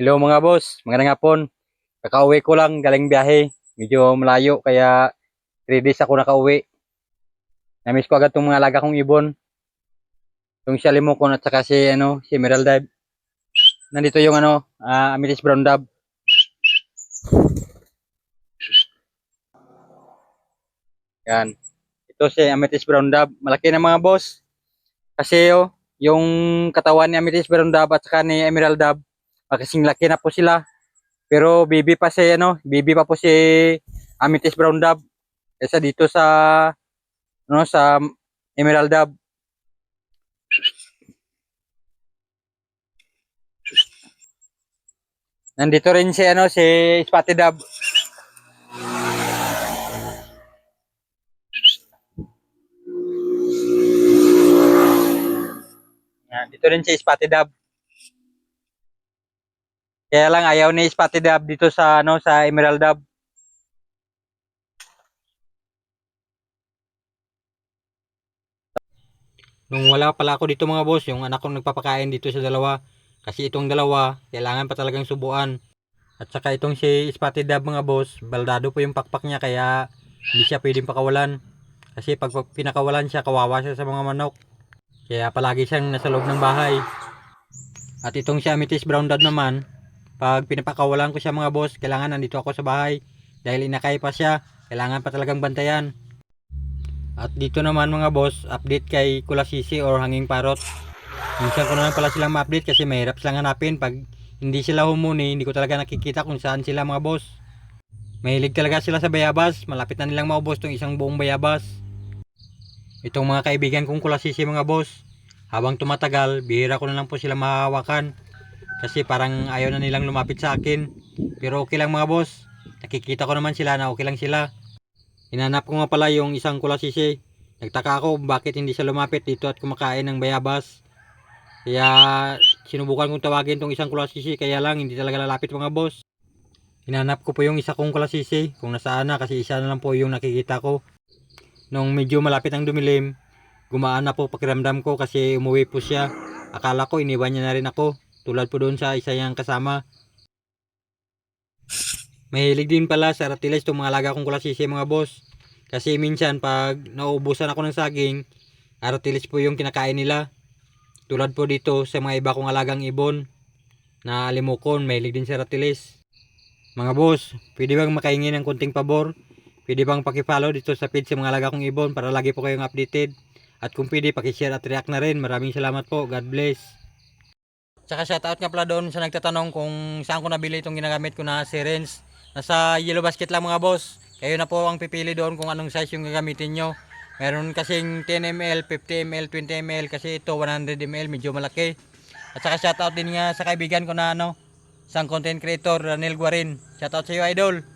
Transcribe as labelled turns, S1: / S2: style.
S1: Hello mga boss, magandang hapon. Kakauwi ko lang galing biyahe. Medyo malayo kaya 3 days ako nakauwi. Namiss ko agad tong mga alaga kong ibon. Yung si Alimokon at saka si, ano, si Emerald Dive. Nandito yung ano, ah, Amethyst Brown Dove. Yan. Ito si Amethyst Brown Dove. Malaki na mga boss. Kasi oh, yung katawan ni Amethyst Brown Dove at saka ni Emerald Dove, Makasing laki na po sila. Pero baby pa si ano, baby pa po si Amethyst Brown Dove. Kaysa dito sa ano sa Emerald Dove. Nandito rin si ano si Spotted Dove. Yan, dito rin si Spotted Dove. Kaya lang ayaw ni Spotted Dove dito sa ano sa Emerald Dove. Nung wala pala ako dito mga boss, yung anak ko nagpapakain dito sa dalawa. Kasi itong dalawa, kailangan pa talagang subuan. At saka itong si Spotted Dove mga boss, baldado po yung pakpak niya kaya hindi siya pwedeng pakawalan. Kasi pag pinakawalan siya, kawawa siya sa mga manok. Kaya palagi siyang nasa loob ng bahay. At itong si Amethyst Brown Dove naman, pag pinapakawalan ko siya mga boss, kailangan nandito ako sa bahay. Dahil inakay pa siya, kailangan pa talagang bantayan. At dito naman mga boss, update kay Kulasisi or Hanging Parrot. Minsan ko naman pala silang ma-update kasi mahirap silang hanapin. Pag hindi sila humuni, hindi ko talaga nakikita kung saan sila mga boss. Mahilig talaga sila sa bayabas. Malapit na nilang maubos tong isang buong bayabas. Itong mga kaibigan kong kulasisi mga boss. Habang tumatagal, bihira ko na lang po sila mahawakan. Kasi parang ayaw na nilang lumapit sa akin. Pero okay lang mga boss. Nakikita ko naman sila na okay lang sila. Hinanap ko nga pala yung isang kulasisi. Nagtaka ako bakit hindi siya lumapit dito at kumakain ng bayabas. Kaya sinubukan kong tawagin tong isang kulasisi kaya lang hindi talaga lalapit mga boss. Hinanap ko po yung isa kong kulasisi kung nasaan na kasi isa na lang po yung nakikita ko. Nung medyo malapit ang dumilim, gumaan na po pakiramdam ko kasi umuwi po siya. Akala ko iniwan niya na rin ako tulad po doon sa isa niyang kasama. Mahilig din pala sa ratiles itong mga alaga kong kulasisi mga boss. Kasi minsan pag nauubusan ako ng saging, aratiles po yung kinakain nila. Tulad po dito sa mga iba kong alagang ibon na alimukon, mahilig din sa ratiles. Mga boss, pwede bang makahingi ng konting pabor? Pwede bang pakipollow dito sa page sa mga alaga kong ibon para lagi po kayong updated? At kung pwede, pakishare at react na rin. Maraming salamat po. God bless. Tsaka shoutout nga pala doon sa nagtatanong kung saan ko nabili itong ginagamit ko na syringe. Nasa yellow basket lang mga boss. Kayo na po ang pipili doon kung anong size yung gagamitin nyo. Meron kasing 10 ml, 50 ml, 20 ml kasi ito 100 ml medyo malaki. At saka shoutout din nga sa kaibigan ko na ano, isang content creator, Ranel Guarin. Shoutout sa iyo idol.